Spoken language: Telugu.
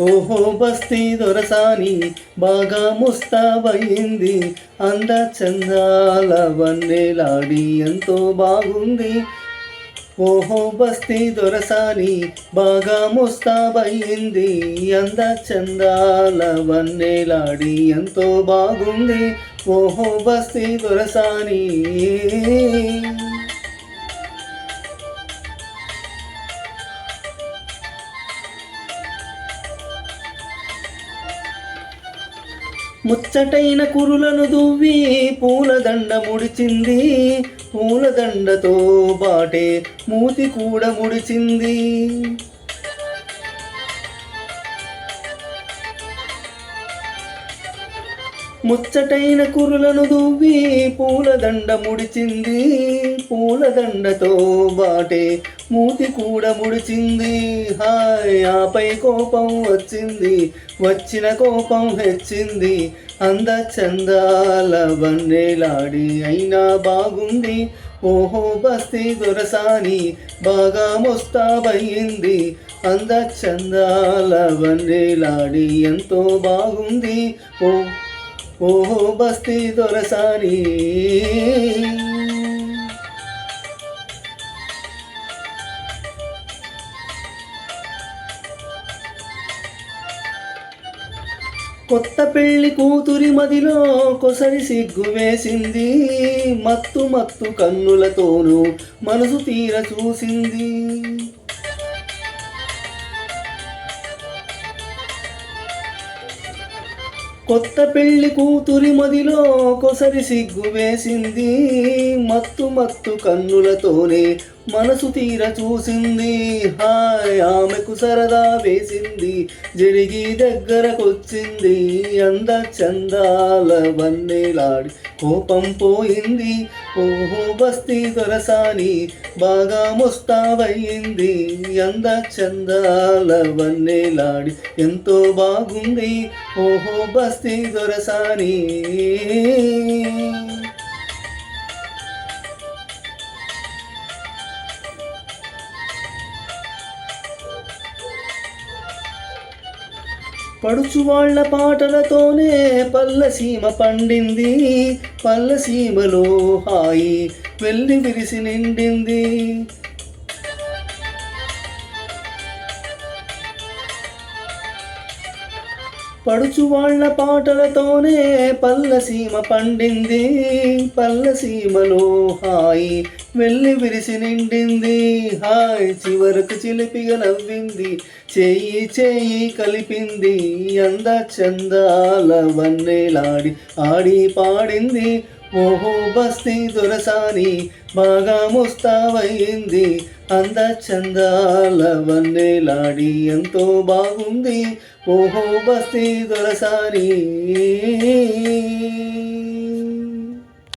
ఓహో బస్తీ దొరసాని బాగా ముస్తాబయింది. అంద చందాల వన్నెలాడి ఎంతో బాగుంది. ఓహో బస్తీ దొరసాని బాగా ముస్తాబయింది. అంద చందాల వన్నెలాడి ఎంతో బాగుంది. ఓహో బస్తీ దొరసాని. ముచ్చటైన కురులను దువ్వి పూలదండ ముడిచింది. పూలదండతో బాటే మూతి కూడా ముడిచింది. ముచ్చటైన కురులను దువ్వి పూలదండ ముడిచింది. పూలదండతో బాటే మూతి కూడా ముడిచింది. హాయ్ ఆపై కోపం వచ్చింది. వచ్చిన కోపం హెచ్చింది. అంద చందాల వన్నెలాడి అయినా బాగుంది. ఓహో బస్తీ దొరసాని బాగా ముస్తాబయ్యింది. అంద చందాల వన్నెలాడి ఎంతో బాగుంది. ఓ ఓహో బస్తీ దొరసాని. కొత్త పెళ్ళి కూతురి మదిలో కొసరి సిగ్గు వేసింది. మత్తు మత్తు కన్నులతోనూ మనసు తీర చూసింది. కొత్త పెళ్ళి కూతురి మదిలో కొసరి సిగ్గు వేసింది. మత్తు మత్తు కన్నులతోనే మనసు తీర చూసింది. హాయ్ ఆమెకు సరదా వేసింది. జరిగి దగ్గరకొచ్చింది. అంద చందాల వన్నెలాడి కోపం పోయింది. ఓహో బస్తీ దొరసాని బాగా ముస్తాబయ్యింది అంద చందాల వన్నెలాడి ఎంతో బాగుంది. ఓహో బస్తీ దొరసాని. పడుచు వాళ్ళ పాటలతోనే పల్లసీమ పండింది. పల్లసీమలో హాయి వెళ్ళి విరిసి నిండింది. పడుచు వాళ్ళ పాటలతోనే పల్లసీమ పండింది. పల్లసీమలో హాయి వెళ్ళి విరిసి నిండింది. హాయ్ చివరకు చిలిపిగా నవ్వింది చేయి చేయి కలిపింది. అంద చందాల వన్నెలాడి ఆడి పాడింది. ఓహో బస్తీ దొరసాని బాగా ముస్తావయింది అంద చందాల వన్నెలాడి ఎంతో బాగుంది. ఓహో బస్తీ దొరసాని